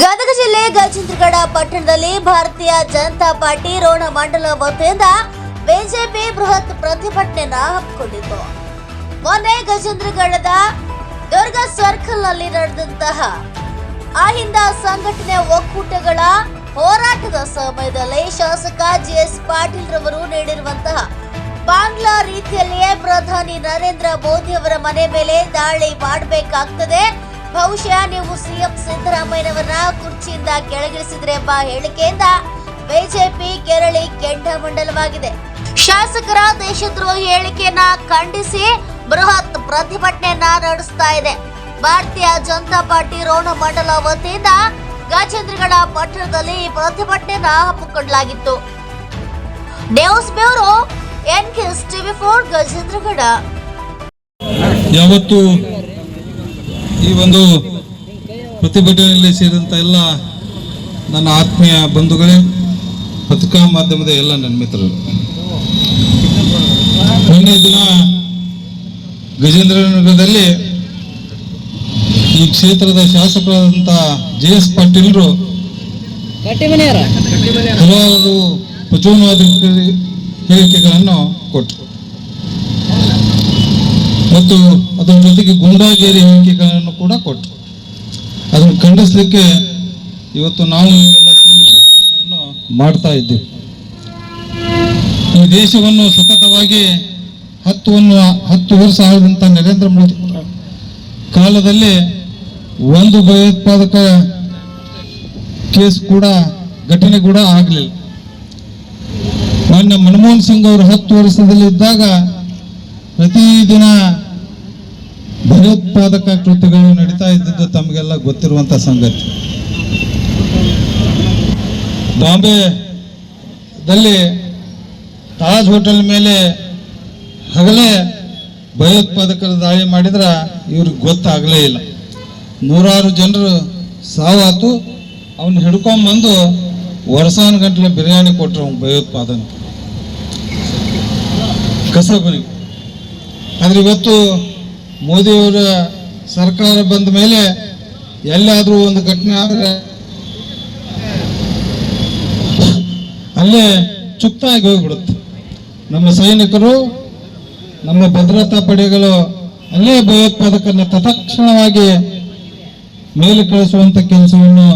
ಗದಗ ಜಿಲ್ಲೆ ಗಜೇಂದ್ರಗಡ ಪಟ್ಟಣದಲ್ಲಿ ಭಾರತೀಯ ಜನತಾ ಪಾರ್ಟಿ ರೋಣ ಮಂಡಲ ವತಿಯಿಂದ ಬಿಜೆಪಿ ಬೃಹತ್ ಪ್ರತಿಭಟನೆಯನ್ನ ಹಮ್ಮಿಕೊಂಡಿತ್ತು. ಮೊನ್ನೆ ಗಜೇಂದ್ರಗಡದ ದುರ್ಗ ಸರ್ಕಲ್ನಲ್ಲಿ ನಡೆದಂತಹ ಅಹಿಂದ ಸಂಘಟನೆ ಒಕ್ಕೂಟಗಳ ಹೋರಾಟದ ಸಮಯದಲ್ಲಿ ಶಾಸಕ ಜಿಎಸ್ ಪಾಟೀಲ್ ರವರು ನೀಡಿರುವಂತಹ ಬಾಂಗ್ಲಾ ರೀತಿಯಲ್ಲಿಯೇ ಪ್ರಧಾನಿ ನರೇಂದ್ರ ಮೋದಿ ಅವರ ಮನೆ ಮೇಲೆ ದಾಳಿ ಮಾಡಬೇಕಾಗ್ತದೆ. ಬಹುಶಃ ನೀವು ಸಿಎಂ ಸಿದ್ದರಾಮಯ್ಯನವರನ್ನ ಕುರ್ಚಿಯಿಂದ ಕೆಳಗಿಳಿಸಿದ್ರೆ ಎಂಬ ಹೇಳಿಕೆಯಿಂದ ಬಿಜೆಪಿ ಕೆರಳಿ ಮಂಡಲವಾಗಿದೆ. ಶಾಸಕರ ದೇಶದ್ರೋಹಿ ಹೇಳಿಕೆಯನ್ನ ಖಂಡಿಸಿ ಬೃಹತ್ ಪ್ರತಿಭಟನೆಯನ್ನ ನಡೆಸ್ತಾ ಇದೆ. ಭಾರತೀಯ ಜನತಾ ಪಾರ್ಟಿ ರೋಣ ಮಂಡಲ ವತಿಯಿಂದ ಗಜೇಂದ್ರಗಡ ಪಟ್ಟಣದಲ್ಲಿ ಈ ಪ್ರತಿಭಟನೆಯನ್ನ ಹಮ್ಮಿಕೊಳ್ಳಲಾಗಿತ್ತು. News bureau N TV four Gajendragad. ಯಾವತ್ತು ಈ ಒಂದು ಪ್ರತಿಭಟನೆಯಲ್ಲಿ ಸೇರಿದಂಥ ಎಲ್ಲ ನನ್ನ ಆತ್ಮೀಯ ಬಂಧುಗಳೇ ಪತ್ರಿಕಾ ಮಾಧ್ಯಮದ ಎಲ್ಲ ನನ್ನ ಮಿತ್ರರು. ಮೊನ್ನೆ ದಿನ ಗಜೇಂದ್ರನಗರದಲ್ಲಿ ಈ ಕ್ಷೇತ್ರದ ಶಾಸಕರಾದಂಥ ಜೆ ಎಸ್ ಪಾಟೀಲ್ರು ಹಲವಾರು ಪ್ರಚೋದನವಾದ ಹೇಳಿಕೆಗಳನ್ನು ಕೊಟ್ಟರು. ಮತ್ತು ಅದರ ಜೊತೆಗೆ ಗುಂಡಾಗೇರಿ ಹೇಳಿಕೆಗಳನ್ನು ಕೂಡ ಕೊಟ್ಟರು. ಅದನ್ನು ಖಂಡಿಸಲಿಕ್ಕೆ ಇವತ್ತು ನಾವು ಮಾಡ್ತಾ ಇದ್ದೀವಿ. ಈ ದೇಶವನ್ನು ಸತತವಾಗಿ ಒಂದು, ಹತ್ತು ವರ್ಷ ಆದಂಥ ನರೇಂದ್ರ ಮೋದಿ ಕಾಲದಲ್ಲಿ ಒಂದು ಭಯೋತ್ಪಾದಕ ಕೇಸ್ ಕೂಡ, ಘಟನೆ ಕೂಡ ಆಗಲಿಲ್ಲ. ಮಾನ್ಯ ಮನಮೋಹನ್ ಸಿಂಗ್ ಅವರು ಹತ್ತು ವರ್ಷದಲ್ಲಿ ಇದ್ದಾಗ ಪ್ರತಿದಿನ ಭಯೋತ್ಪಾದಕ ಕೃತ್ಯಗಳು ನಡೀತಾ ಇದ್ದದ್ದು ತಮಗೆಲ್ಲ ಗೊತ್ತಿರುವಂತ ಸಂಗತಿ. ಬಾಂಬೆದಲ್ಲಿ ತಾಜ್ ಹೋಟೆಲ್ ಮೇಲೆ ಹಗಲೇ ಭಯೋತ್ಪಾದಕರ ದಾಳಿ ಮಾಡಿದ್ರ ಇವ್ರಿಗೆ ಗೊತ್ತಾಗಲೇ ಇಲ್ಲ. ನೂರಾರು ಜನರು ಸಾವಾತು ಅವನ್ನ ಹಿಡ್ಕೊಂಬಂದು ವರ್ಷಾನ ಗಂಟಲೆ ಬಿರಿಯಾನಿ ಕೊಟ್ಟರು ಭಯೋತ್ಪಾದನೆ. ಕಸಬನಿಗೆ ಆದ್ರೆ ಇವತ್ತು ಮೋದಿಯವರ ಸರ್ಕಾರ ಬಂದ ಮೇಲೆ ಎಲ್ಲಾದ್ರೂ ಒಂದು ಘಟನೆ ಆದರೆ ಅಲ್ಲೇ ಚುಕ್ತಾಗಿ ಹೋಗ್ಬಿಡುತ್ತೆ. ನಮ್ಮ ಸೈನಿಕರು, ನಮ್ಮ ಭದ್ರತಾ ಪಡೆಗಳು ಅಲ್ಲೇ ಭಯೋತ್ಪಾದಕರನ್ನ ತತ್ಕ್ಷಣವಾಗಿ ಮೇಲೆ ಕಳಿಸುವಂತ ಕೆಲಸವನ್ನು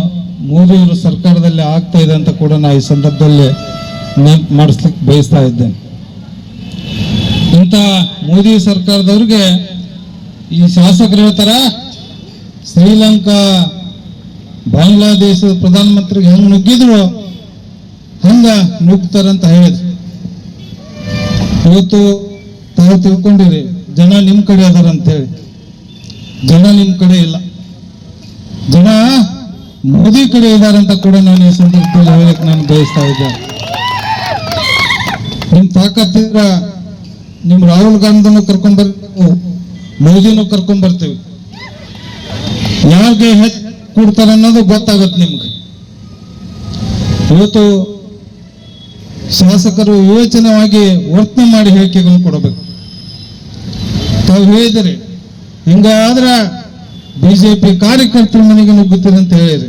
ಮೋದಿಯವರು ಸರ್ಕಾರದಲ್ಲಿ ಆಗ್ತಾ ಇದೆ ಅಂತ ಕೂಡ ನಾ ಈ ಸಂದರ್ಭದಲ್ಲಿ ಮಾಡಿಸ್ಲಿಕ್ಕೆ ಬಯಸ್ತಾ ಇದ್ದೇನೆ. ಇಂಥ ಮೋದಿ ಸರ್ಕಾರದವ್ರಿಗೆ ಈ ಶಾಸಕರು ಹೇಳ್ತಾರ, ಶ್ರೀಲಂಕಾ, ಬಾಂಗ್ಲಾದೇಶದ ಪ್ರಧಾನಮಂತ್ರಿಗೆ ಹೆಂಗ್ ನುಗ್ಗಿದ್ರು, ಹಂಗ ನುಗ್ತಾರಂತ ಹೇಳಿದ್ರು. ಇವತ್ತು ತಾವು ತಿಳ್ಕೊಂಡಿರಿ, ಜನ ನಿಮ್ ಕಡೆ ಅದಾರಂತ ಹೇಳಿ. ಜನ ನಿಮ್ ಕಡೆ ಇಲ್ಲ. ಜನ ಮೋದಿ ಕಡೆ ಇದಾರಂತ ಕೂಡ ನಾನು ಈ ಸಂದರ್ಭದಲ್ಲಿ ಹೇಳಕ್ ನಾನು ಬಯಸ್ತಾ ಇದ್ದೆ ನಿಮ್ ತಾಕತ್ತಿದ್ರ ನಿಮ್ ರಾಹುಲ್ ಗಾಂಧಿನೂ ಕರ್ಕೊಂಡ್ ಬರ್ತೇವೆ ಮೋದಿನೂ ಕರ್ಕೊಂಡ್ ಬರ್ತೀವಿ. ಯಾರಿಗೆ ಹೆಚ್ಚು ಕೊಡ್ತಾರೆ ಅನ್ನೋದು ಗೊತ್ತಾಗತ್ತೆ ನಿಮ್ಗೆ. ಇವತ್ತು ಶಾಸಕರು ವಿವೇಚನವಾಗಿ ವರ್ತನೆ ಮಾಡಿ ಹೇಳಿಕೆಗಳನ್ನು ಕೊಡಬೇಕು. ತಾವು ಹೇಳಿದಿರಿ, ಹಿಂಗಾದ್ರ ಬಿಜೆಪಿ ಕಾರ್ಯಕರ್ತರ ಮನೆಗೆ ನುಗ್ಗುತ್ತೀರಿ ಅಂತ ಹೇಳಿರಿ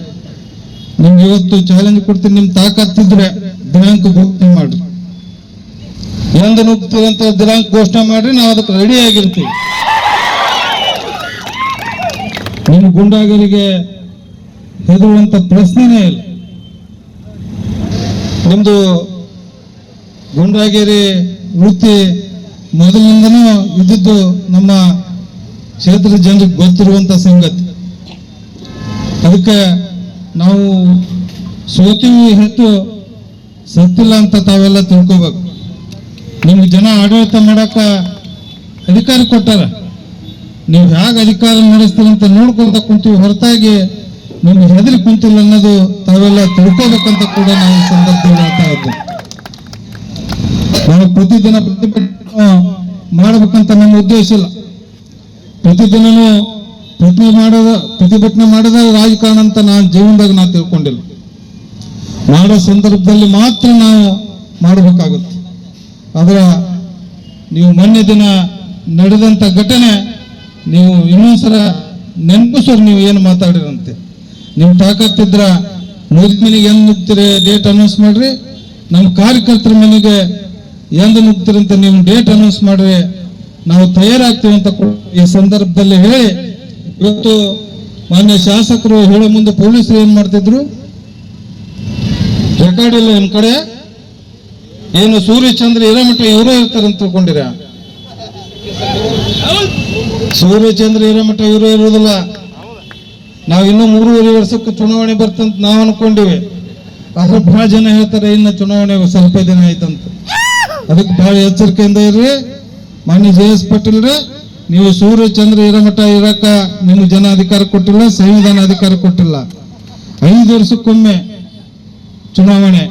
ನಿಮ್ಗೆ ಇವತ್ತು ಚಾಲೆಂಜ್ ಕೊಡ್ತೀನಿ, ನಿಮ್ ತಾಕತ್ತಿದ್ರೆ ದಿನಾಂಕ ಘೋಷಣೆ ಮಾಡ್ರಿ. ಎಂದು ನುಗ್ತೀವಿ ಅಂತ ದಿನಾಂಕ ಘೋಷಣೆ ಮಾಡ್ರಿ, ನಾವು ಅದಕ್ಕೆ ರೆಡಿ ಆಗಿರ್ತೀವಿ. ನಿಮ್ಮ ಗುಂಡಾಗರಿಗೆ ಹೆದರುವಂತ ಪ್ರಶ್ನೆನೇ ಇಲ್ಲ. ನಿಮ್ದು ಗುಂಡಾಗಿರಿ ವೃತ್ತಿ ಮೊದಲಿಂದನೂ ಇದ್ದಿದ್ದು ನಮ್ಮ ಕ್ಷೇತ್ರದ ಜನರಿಗೆ ಗೊತ್ತಿರುವಂತ ಸಂಗತಿ. ಅದಕ್ಕೆ ನಾವು ಸೋತೀವಿ ಹೆಚ್ಚು, ಸತ್ತಿಲ್ಲ ಅಂತ ತಾವೆಲ್ಲ ತಿಳ್ಕೋಬೇಕು. ನಿಮ್ಗೆ ಜನ ಆಡಳಿತ ಮಾಡಕ ಅಧಿಕಾರ ಕೊಟ್ಟಾರ. ನೀವು ಹೇಗೆ ಅಧಿಕಾರ ನಡೆಸ್ತೀರಿ ಅಂತ ನೋಡ್ಕೊಳ್ತಾ ಕುಂತೀವಿ. ಹೊರತಾಗಿ ನಿಮ್ಗೆ ಹೆದರಿ ಕುಂತಿಲ್ಲ ಅನ್ನೋದು ತಾವೆಲ್ಲ ತಿಳ್ಕೋಬೇಕಂತ ಕೂಡ ನಾವು ಈ ಸಂದರ್ಭದಲ್ಲಿ ಹೇಳ್ತಾ ನಾವು ಪ್ರತಿದಿನ ಪ್ರತಿಭಟನೆ ಮಾಡಬೇಕಂತ ನಮ್ಮ ಉದ್ದೇಶ ಇಲ್ಲ. ಪ್ರತಿದಿನನೂ ಪ್ರತಿ ಮಾಡೋದ, ಪ್ರತಿಭಟನೆ ಮಾಡೋದ ರಾಜಕಾರಣ ಅಂತ ನಾನು ಜೀವನದಾಗ ನಾನು ತಿಳ್ಕೊಂಡಿಲ್ಲ. ಮಾಡೋ ಸಂದರ್ಭದಲ್ಲಿ ಮಾತ್ರ ನಾವು ಮಾಡಬೇಕಾಗುತ್ತೆ. ಆದ್ರೆ ನೀವು ಮೊನ್ನೆ ದಿನ ನಡೆದಂಥ ಘಟನೆ, ನೀವು ಇನ್ನೊಂದ್ಸಲ ನೆನಪಿಸೋರು ನೀವು ಏನು ಮಾತಾಡಿರಂತೆ? ನಿಮ್ಮ ತಾಕತ್ತಿದ್ರ ಮುಗಿದ ಮನೆಗೆ ಏನು ನುಗ್ತೀರಿ? ಡೇಟ್ ಅನೌನ್ಸ್ ಮಾಡ್ರಿ. ನಮ್ಮ ಕಾರ್ಯಕರ್ತರ ಮನೆಗೆ ಎಂದು ಅಂತ ನೀವು ಡೇಟ್ ಅನೌನ್ಸ್ ಮಾಡ್ರಿ. ನಾವು ತಯಾರಾಗ್ತೀವಿ ಅಂತ ಈ ಸಂದರ್ಭದಲ್ಲಿ ಹೇಳಿ, ಇವತ್ತು ಮಾನ್ಯ ಶಾಸಕರು ಹೇಳೋ ಮುಂದೆ ಪೊಲೀಸರು ಏನು ಮಾಡ್ತಿದ್ರು? ರೆಕಾರ್ಡ್ ಇಲ್ಲ ನಿಮ್ಮ ಕಡೆ? ಏನು ಸೂರ್ಯಚಂದ್ರ ಹಿರೇಮಠ ಇವರೇ ಇರ್ತಾರೆ ಅಂತ ತಿಳ್ಕೊಂಡಿರ? ಸೂರ್ಯಚಂದ್ರ ಹಿರೇಮಠ ಇವರೇ ಇರುವುದಿಲ್ಲ. ನಾವು ಇನ್ನೂ ಮೂರುವರೆ ವರ್ಷಕ್ಕೆ ಚುನಾವಣೆ ಬರ್ತಂತ ನಾವು ಅನ್ಕೊಂಡಿವಿ. ಆದ್ರೆ ಬಹಳ ಜನ ಹೇಳ್ತಾರೆ, ಇನ್ನು ಚುನಾವಣೆ ಸ್ವಲ್ಪ ದಿನ ಆಯ್ತಂತ. ಅದಕ್ಕೆ ಬಹಳ ಎಚ್ಚರಿಕೆಯಿಂದ ಇರ್ರಿ. ಮಾನ್ಯ ಜೆ ಎಸ್ ಪಾಟೀಲ್ ನೀವು ಸೂರ್ಯಚಂದ್ರ ಹಿರೇಮಠ ಇರಕ ನಿಮ್ಗೆ ಜನ ಅಧಿಕಾರ ಕೊಟ್ಟಿಲ್ಲ, ಸಂವಿಧಾನ ಅಧಿಕಾರ ಕೊಟ್ಟಿಲ್ಲ. ಐದು ವರ್ಷಕ್ಕೊಮ್ಮೆ ಚುನಾವಣೆ.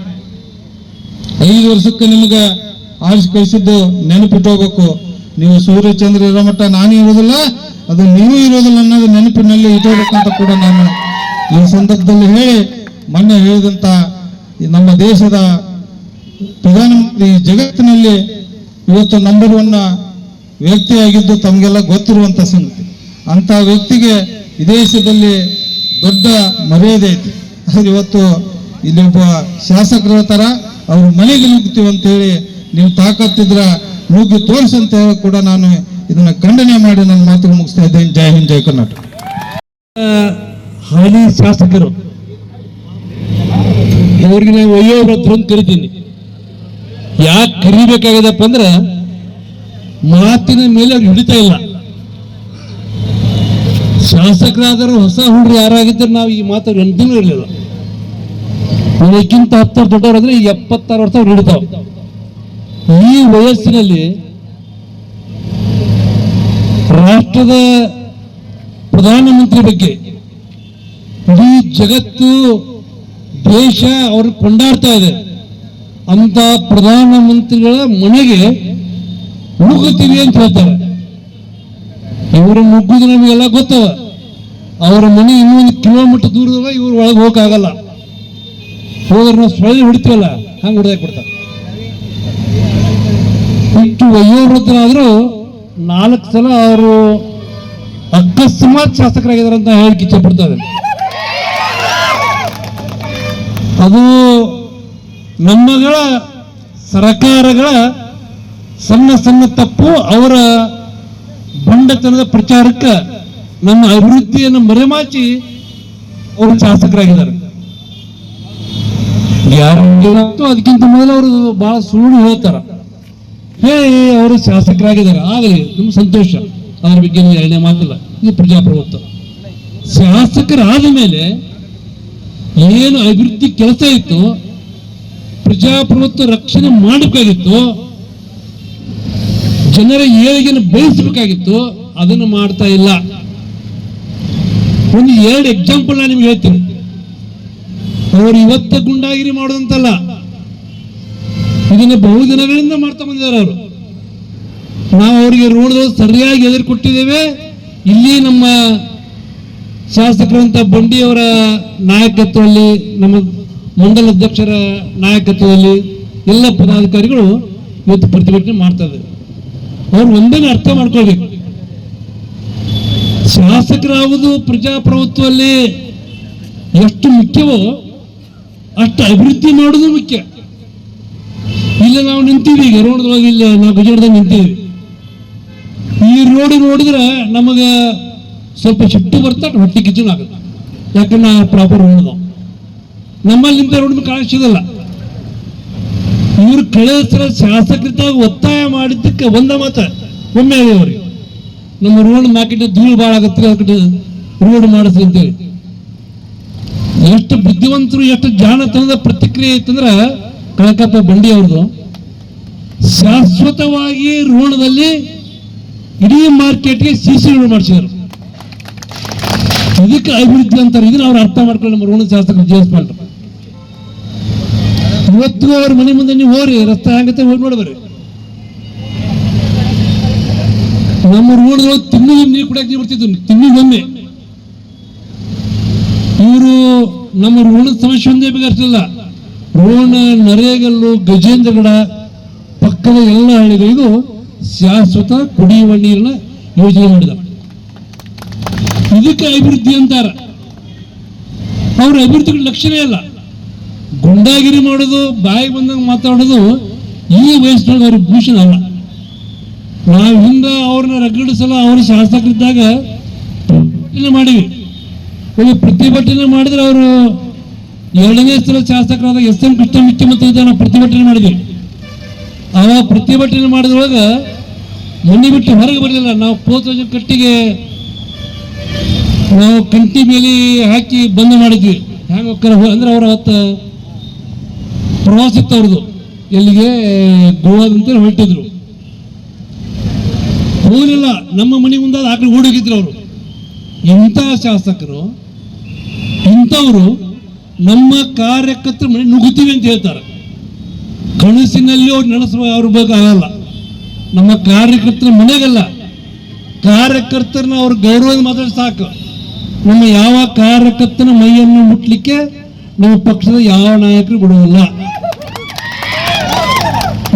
ಐದು ವರ್ಷಕ್ಕೆ ನಿಮ್ಗೆ ಆರಿಸಿ ಕಳಿಸಿದ್ದು ನೆನಪಿಟ್ಟೋಗ್ಬೇಕು ನೀವು ಸೂರ್ಯಚಂದ್ರ ಇರೋ ಮಟ್ಟ ನಾನು ಇರೋದಿಲ್ಲ, ಅದು ನೀವು ಇರೋದಿಲ್ಲ ಅನ್ನೋದು ನೆನಪಿನಲ್ಲಿ ಇಟ್ಕೋಬೇಕಂತ ಕೂಡ ನಾನು ಈ ಸಂದರ್ಭದಲ್ಲಿ ಹೇಳಿ ಮೊನ್ನೆ ಹೇಳಿದಂತ ನಮ್ಮ ದೇಶದ ಪ್ರಧಾನಮಂತ್ರಿ ಜಗತ್ತಿನಲ್ಲಿ ಇವತ್ತು ನಂಬರ್ ಒನ್ ವ್ಯಕ್ತಿಯಾಗಿದ್ದು ತಮಗೆಲ್ಲ ಗೊತ್ತಿರುವಂತ ಸಂಗತಿ. ಅಂತ ವ್ಯಕ್ತಿಗೆ ವಿದೇಶದಲ್ಲಿ ದೇಶದಲ್ಲಿ ದೊಡ್ಡ ಮರ್ಯಾದೆ ಐತಿ. ಆದ್ರೆ ಇವತ್ತು ಇಲ್ಲಿ ಒಬ್ಬ ಶಾಸಕರ ಹೇಳ್ತಾರ ಅವ್ರ ಮನೆಗೆ ನುಗ್ತೀವಿ ಅಂತ ಹೇಳಿ ನೀವು ತಾಕತ್ತಿದ್ರ ನುಗ್ಗಿ ತೋರಿಸಿ ಅಂತ ಹೇಳಿ ಕೂಡ ನಾನು ಇದನ್ನ ಖಂಡನೆ ಮಾಡಿ ನನ್ನ ಮಾತು ಮುಗಿಸ್ತಾ ಇದ್ದೇನೆ. ಜೈ ಹಿಂದ್, ಜೈ ಕರ್ನಾಟಕ. ಹಾಲಿ ಶಾಸಕರು ಅವ್ರಿಗೆ ನಾನು ವಯೋವೃದ್ಧರು ಅಂತ ಕರಿತೀನಿ. ಯಾಕೆ ಕರಿಬೇಕಾಗದಪ್ಪ ಅಂದ್ರೆ, ಮಾತಿನ ಮೇಲೆ ಅವ್ರು ಹಿಡಿತಾ ಇಲ್ಲ. ಶಾಸಕರಾದರೂ ಹೊಸ ಹುಡುಗರು ಯಾರಾಗಿದ್ದರೂ ನಾವು ಈ ಮಾತು ಎಂದೂ ಇರಲಿಲ್ಲ. ನನಗಿಂತ ಹತ್ತು ವರ್ಷ ದೊಡ್ಡವರಾದ್ರೆ ಈಗ ಎಪ್ಪತ್ತಾರು ವರ್ಷ ಅವ್ರು ಹಿಡಿತಾವ ಈ ವಯಸ್ಸಿನಲ್ಲಿ ರಾಷ್ಟ್ರದ ಪ್ರಧಾನಮಂತ್ರಿ ಬಗ್ಗೆ ಇಡೀ ಜಗತ್ತು ದೇಶ ಅವರು ಕೊಂಡಾಡ್ತಾ ಇದೆ. ಅಂತ ಪ್ರಧಾನಮಂತ್ರಿಗಳ ಮನೆಗೆ ಮುಗುತ್ತೀವಿ ಅಂತ ಹೇಳ್ತಾರೆ. ಇವರು ಮುಗ್ಗುದು ನಮಗೆಲ್ಲ ಗೊತ್ತವ ಅವರ ಮನೆ ಇನ್ನೊಂದು ಕಿಲೋಮೀಟರ್ ದೂರದಾಗ ಇವ್ರು ಒಳಗೆ ಹೋಗಕ್ಕಾಗಲ್ಲ. ಹೋದ್ರೆ ನಾವು ಸೊಳ್ಳೆ ಹಿಡಿತೀವಲ್ಲ ಹಂಗೆ ಹೊಡೆದಾಕ್ ಬಿಡ್ತಾರೆ ಇಷ್ಟು ವಯೋವೃದ್ಧರಾದರೂ ನಾಲ್ಕು ಸಲ ಅವರು ಅಕಸ್ಮಾತ್ ಶಾಸಕರಾಗಿದ್ದಾರೆ ಅಂತ ಹೇಳಿ ಇಚ್ಛೆ ಪಡ್ತಾ ಇದ್ದಾರೆ ಅದು ನಮ್ಮಗಳ ಸರ್ಕಾರಗಳ ಸಣ್ಣ ಸಣ್ಣ ತಪ್ಪು ಅವರ ಬಂಡತನದ ಪ್ರಚಾರಕ್ಕೆ ನಮ್ಮ ಅಭಿವೃದ್ಧಿಯನ್ನು ಮರೆಮಾಚಿ ಅವರು ಶಾಸಕರಾಗಿದ್ದಾರೆ. ಅದಕ್ಕಿಂತ ಮೊದಲು ಅವರು ಬಹಳ ಸುಳ್ಳು ಹೇಳ್ತಾರ. ಹೇ, ಅವರು ಶಾಸಕರಾಗಿದ್ದಾರೆ. ಆಗಲಿ, ನಿಮ್ ಸಂತೋಷ. ಅದ್ರ ಬಗ್ಗೆ ಎರಡನೇ ಮಾತಿಲ್ಲ. ಇದು ಪ್ರಜಾಪ್ರಭುತ್ವ. ಶಾಸಕರಾದ ಮೇಲೆ ಏನು ಅಭಿವೃದ್ಧಿ ಕೆಲಸ ಇತ್ತು, ಪ್ರಜಾಪ್ರಭುತ್ವ ರಕ್ಷಣೆ ಮಾಡಬೇಕಾಗಿತ್ತು, ಜನರ ಏಳಿಗೆಯನ್ನು ಬಯಸಬೇಕಾಗಿತ್ತು ಅದನ್ನು ಮಾಡ್ತಾ ಇಲ್ಲ. ಒಂದು ಎರಡು ಎಕ್ಸಾಂಪಲ್ ನಾನು ನಿಮ್ಗೆ ಹೇಳ್ತೀನಿ. ಅವರು ಇವತ್ತ ಗುಂಡಾಗಿರಿ ಮಾಡೋದಂತಲ್ಲ ಇದನ್ನ ಬಹುದಿನಗಳಿಂದ ಮಾಡ್ತಾ ಬಂದಿದ್ದಾರೆ ಅವರು. ನಾವು ಅವರಿಗೆ ರೋಡ್ಗಳು ಸರಿಯಾಗಿ ಎದುರು ಕೊಟ್ಟಿದ್ದೇವೆ. ಇಲ್ಲಿ ನಮ್ಮ ಶಾಸಕರಂತ ಬಂಡಿಯವರ ನಾಯಕತ್ವದಲ್ಲಿ, ನಮ್ಮ ಮಂಡಲ ಅಧ್ಯಕ್ಷರ ನಾಯಕತ್ವದಲ್ಲಿ ಎಲ್ಲ ಪದಾಧಿಕಾರಿಗಳು ಇವತ್ತು ಪ್ರತಿಭಟನೆ ಮಾಡ್ತಾ ಇದ್ದಾರೆ. ಅವ್ರು ಒಂದನ್ನು ಅರ್ಥ ಮಾಡ್ಕೊಳ್ಬೇಕು? ಶಾಸಕರಾಗುವುದು ಪ್ರಜಾಪ್ರಭುತ್ವದಲ್ಲಿ ಎಷ್ಟು ಮುಖ್ಯವೋ ಅಷ್ಟು ಅಭಿವೃದ್ಧಿ ಮಾಡೋದು ಮುಖ್ಯ. ಇಲ್ಲ, ನಾವು ನಿಂತೀವಿ, ಈಗ ರೋಡ್ದೊಳಗೆ ಇಲ್ಲ, ನಾವು ಗಜವಾಡದಾಗ ನಿಂತೀವಿ. ಈ ರೋಡ್ ನೋಡಿದ್ರೆ ನಮಗೆ ಸ್ವಲ್ಪ ಸಿಟ್ಟು ಬರ್ತಾ ಹೊಟ್ಟೆ ಕಿಚನ್ ಆಗುತ್ತೆ. ಯಾಕಂದ್ರೆ ನಾವು ಪ್ರಾಪರ್ ರೋಡ್ ನಮ್ಮಲ್ಲಿ ನಿಂತ ರೋಡ್ ಕಾಣಿಸೋದಿಲ್ಲ ಇವ್ರು ಕಳೆದ ಸಲ ಒತ್ತಾಯ ಮಾಡಿದ್ದಕ್ಕೆ ಒಂದ ಮಾತ, ಒಮ್ಮೆ ಹೇಳಿ ಅವ್ರಿಗೆ ನಮ್ಮ ರೋಡ್ ಮಾರ್ಕೆಟ್ ಧೂಳು ಭಾಳ ಆಗತ್ತೆ ರೋಡ್ ಮಾಡಿಸ್ರಿ ಅಂತೇಳಿ. ಎಷ್ಟು ಬುದ್ಧಿವಂತರು, ಎಷ್ಟು ಜಾಣತನದ ಪ್ರತಿಕ್ರಿಯೆ ಇತ್ತಂದ್ರೆ ಕಳಕಪ್ಪ ಬಂಡಿ ಅವ್ರದ್ದು ಶಾಶ್ವತವಾಗಿ ಋಣದಲ್ಲಿ ಇಡೀ ಮಾರ್ಕೆಟ್ಗೆ ಸಿ ಸಿ ರೋಡ್ ಮಾಡಿಸಿದರು. ಇದಕ್ಕೆ ಅಭಿವೃದ್ಧಿ ಅಂತಾರೆ, ಇದನ್ನ ಅವ್ರು ಅರ್ಥ ಮಾಡ್ಕೊಂಡು ನಮ್ಮ ಋಣ ಶಾಸಕರು ಜಿ ಎಸ್ ಇವತ್ತು ಅವ್ರ ಮನೆ ಮುಂದೆ ನೀವು ಹೋರಿ, ರಸ್ತೆ ಆಗತ್ತೆ ಹೋಗಿ ನೋಡ್ಬರ್ರಿ ನಮ್ಮ ರೋಡ್ಗಳು ತಿಂಗಳಿಗೆ ನೀರು ಕುಡಿಯಕ್ಕೆ ಬರ್ತಿದ್ದು ತಿಂಗಳಿಗೆ ತಿಂಗಳಿಗೊಮ್ಮೆ ಇವರು ನಮ್ಮ ಋಣದ ಸಮಸ್ಯೆ ಒಂದೇ ರೋಣ ನರೇಗಲ್ಲು, ಗಜೇಂದ್ರಗಡ, ಪಕ್ಕದ ಎಲ್ಲ ಹಳ್ಳಿಗಳಿಗೂ ಶಾಶ್ವತ ಕುಡಿಯುವ ನೀರಿನ ಯೋಜನೆ ಮಾಡಿದ ಇದಕ್ಕೆ ಅಭಿವೃದ್ಧಿ ಅಂತಾರ. ಅವ್ರ ಅಭಿವೃದ್ಧಿ ಲಕ್ಷಣ ಇಲ್ಲ ಗುಂಡಾಗಿರಿ ಮಾಡೋದು ಬಾಯಿ ಬಂದಂಗೆ ಮಾತಾಡೋದು, ಈ ವಯಸ್ಸಿನೊಳಗೆ ಅವ್ರ ಭೂಷಣ ಅಲ್ಲ. ನಾವು ಹಿಂದೆ ಅವ್ರನ್ನ ರಗಡಿಸಲು ಅವರು ಶಾಸಕರಿದ್ದಾಗ ಮಾಡಿವಿ ಈಗ ಪ್ರತಿಭಟನೆ ಮಾಡಿದ್ರೆ ಅವರು ಎರಡನೇ ಸಲ ಶಾಸಕರಾದ ಎಸ್ ಎಂ ಕೃಷ್ಣ ಮುಖ್ಯಮಂತ್ರಿ ನಾವು ಪ್ರತಿಭಟನೆ ಮಾಡಿದ್ವಿ. ಅವ ಪ್ರತಿಭಟನೆ ಮಾಡಿದ್ರೊಳಗ ಮನೆ ಬಿಟ್ಟು ಹೊರಗೆ ಬರಲಿಲ್ಲ. ನಾವು ಪೋತ ಕಟ್ಟಿಗೆ ನಾವು ಕಂಟಿ ಮೇಲೆ ಹಾಕಿ ಬಂದ್ ಮಾಡಿದ್ವಿ. ಹೋಗ್ತಾರ ಅಂದ್ರೆ ಅವ್ರ ಅವತ್ತು ಪ್ರವಾಸ ಇತ್ತು ಅವ್ರದ್ದು ಎಲ್ಲಿಗೆ ಗೋವಾದಂತ ಹೊರಟಿದ್ರು. ಹೋಗಲಿಲ್ಲ. ನಮ್ಮ ಮನೆ ಮುಂದಾದ ಆಕಡೆ ಕಡೆ ಓಡೋಗಿದ್ರು ಅವರು. ಎಂಥ ಶಾಸಕರು? ಇಂಥವರು ನಮ್ಮ ಕಾರ್ಯಕರ್ತರ ಮನೆ ನುಗ್ಗುತ್ತೀವಿ ಅಂತ ಹೇಳ್ತಾರೆ. ಕನಸಿನಲ್ಲಿ ಅವ್ರು ನಡೆಸುವ ಅವ್ರ ಬಗ್ಗೆ ಆಗಲ್ಲ. ನಮ್ಮ ಕಾರ್ಯಕರ್ತರ ಮನೆಗಲ್ಲ. ಕಾರ್ಯಕರ್ತರನ್ನ ಅವ್ರ ಗೌರವದ ಮಾತಾಡಿ ಸಾಕು. ನಮ್ಮ ಯಾವ ಕಾರ್ಯಕರ್ತನ ಮೈಯನ್ನು ಮುಟ್ಲಿಕ್ಕೆ ನಮ್ಮ ಪಕ್ಷದ ಯಾವ ನಾಯಕರು ಬಿಡುವುದಿಲ್ಲ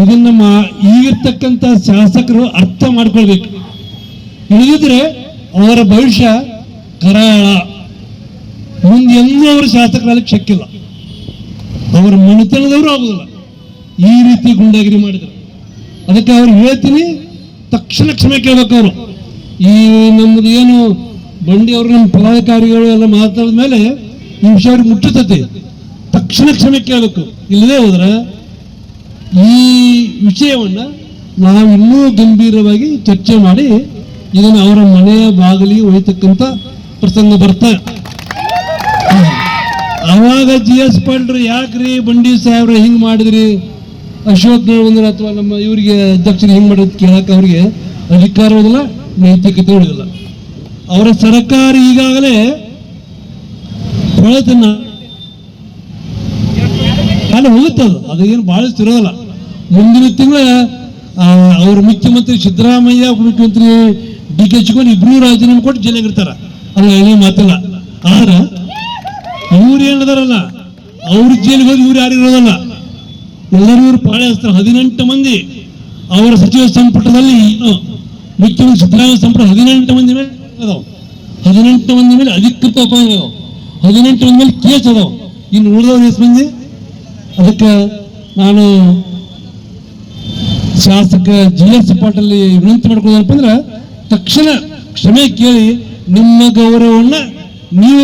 ಇದನ್ನ ನಮ್ಮ ಈಗಿರ್ತಕ್ಕಂಥ ಶಾಸಕರು ಅರ್ಥ ಮಾಡ್ಕೊಳ್ಬೇಕು. ಇಲ್ಲದಿದ್ರೆ ಅವರ ಭವಿಷ್ಯ ಕರಾಳ. ಮುಂದೆ ಎಂದೂ ಅವರು ಶಾಸಕರಾಗಲಿಕ್ಕೆ ಶಕ್ಕಿಲ್ಲ. ಅವರ ಮನೆತನದವರು ಆಗುದಿಲ್ಲ. ಈ ರೀತಿ ಗುಂಡಾಗಿರಿ ಮಾಡಿದ್ರು. ಅದಕ್ಕೆ ಅವ್ರು ಹೇಳ್ತೀನಿ, ತಕ್ಷಣ ಕ್ಷಮೆ ಕೇಳ್ಬೇಕು ಅವರು ಈ ನಮ್ಮದು ಏನು ಬಂಡಿ ಅವರು ನಮ್ಮ ಪದಾಧಿಕಾರಿಗಳು ಎಲ್ಲ ಮಾತಾಡಿದ ಮೇಲೆ ಈ ವಿಷಯ ಅವ್ರಿಗೆ ಮುಟ್ಟುತ್ತೈತಿ ತಕ್ಷಣ ಕ್ಷಮೆ ಕೇಳಬೇಕು. ಇಲ್ಲದೆ ಹೋದ್ರೆ ಈ ವಿಷಯವನ್ನ ನಾವು ಇನ್ನೂ ಗಂಭೀರವಾಗಿ ಚರ್ಚೆ ಮಾಡಿ ಇದನ್ನು ಅವರ ಮನೆಯ ಬಾಗಿಲಿಗೆ ಒಯ್ತಕ್ಕಂಥ ಪ್ರಸಂಗ ಬರ್ತಾ ಅವಾಗ ಜಿ ಎಸ್ ಪಂಡ್ರು ಯಾಕ್ರಿ ಬಂಡಿ ಸಾಹೇಬ್ರು ಹಿಂಗ್ ಮಾಡಿದ್ರಿ? ಅಶೋಕ್ ಬಂದ್ರೆ ಅಥವಾ ನಮ್ಮ ಇವರಿಗೆ ಅಧ್ಯಕ್ಷರು ಹಿಂಗ್ ಮಾಡೋದು ಕೇಳಕ್ಕೆ ಅವ್ರಿಗೆ ಅಧಿಕಾರ ಇರೋದಿಲ್ಲ, ನೈತಿಕತೆ ಉಳಿದಿಲ್ಲ ಅವರ ಸರ್ಕಾರ ಈಗಾಗಲೇ ಪ್ರಯತ್ನ ಅಲ್ಲಿ ಹೋಗುತ್ತದು ಅದು. ಏನು ಭಾಳ ಇರೋದಿಲ್ಲ ಮುಂದಿನ ತಿಂಗಳ ಅವ್ರ ಮುಖ್ಯಮಂತ್ರಿ ಸಿದ್ದರಾಮಯ್ಯ ಮುಖ್ಯಮಂತ್ರಿ ಡಿ ಕೆ ಶಿವಕುಮಾರ್ ಇಬ್ರು ರಾಜೀನಾಮೆ ಕೊಟ್ಟು ಜನಗಿರ್ತಾರ ಅದು ಏನೇ ಮಾತಿಲ್ಲ. ಆದ್ರೆ ಇವ್ರು ಏನದಾರಲ್ಲ ಅವ್ರ ಜೈಲಿಗೆ ಹೋಗಿ ಇವ್ರು ಯಾರು ಇರೋದಲ್ಲ. ಎಲ್ಲರೂ ಪಾಳೆ ಪಾಳೇಸ್ತಾರೆ ಹದಿನೆಂಟು ಮಂದಿ ಅವರ ಸಚಿವ ಸಂಪುಟದಲ್ಲಿ ಮುಖ್ಯಮಂತ್ರಿ ಸಿದ್ದರಾಮಯ್ಯ ಸಂಪುಟ ಹದಿನೆಂಟು ಮಂದಿ ಮೇಲೆ ಅದಾವ. ಹದಿನೆಂಟು ಮಂದಿ ಮೇಲೆ ಅಧಿಕೃತ ಅಪರಾಧ ಅದಾವ. ಹದಿನೆಂಟು ಮಂದಿ ಮೇಲೆ ಕೇಸ್ ಅದಾವ. ಇನ್ನು ಉಳಿದವ್ರು ಎಷ್ಟು ಮಂದಿ? ಅದಕ್ಕೆ ನಾನು ಶಾಸಕ ಜಿ ಎಸ್ ಪಾಟಲ್ಲಿ ವಿನಂತಿ ಮಾಡ್ಕೊಳ್ಳೋದಪ್ಪ ಅಂದ್ರೆ ತಕ್ಷಣ ಕ್ಷಮೆ ಕೇಳಿ ನಿಮ್ಮ ಗೌರವವನ್ನ ನೀವು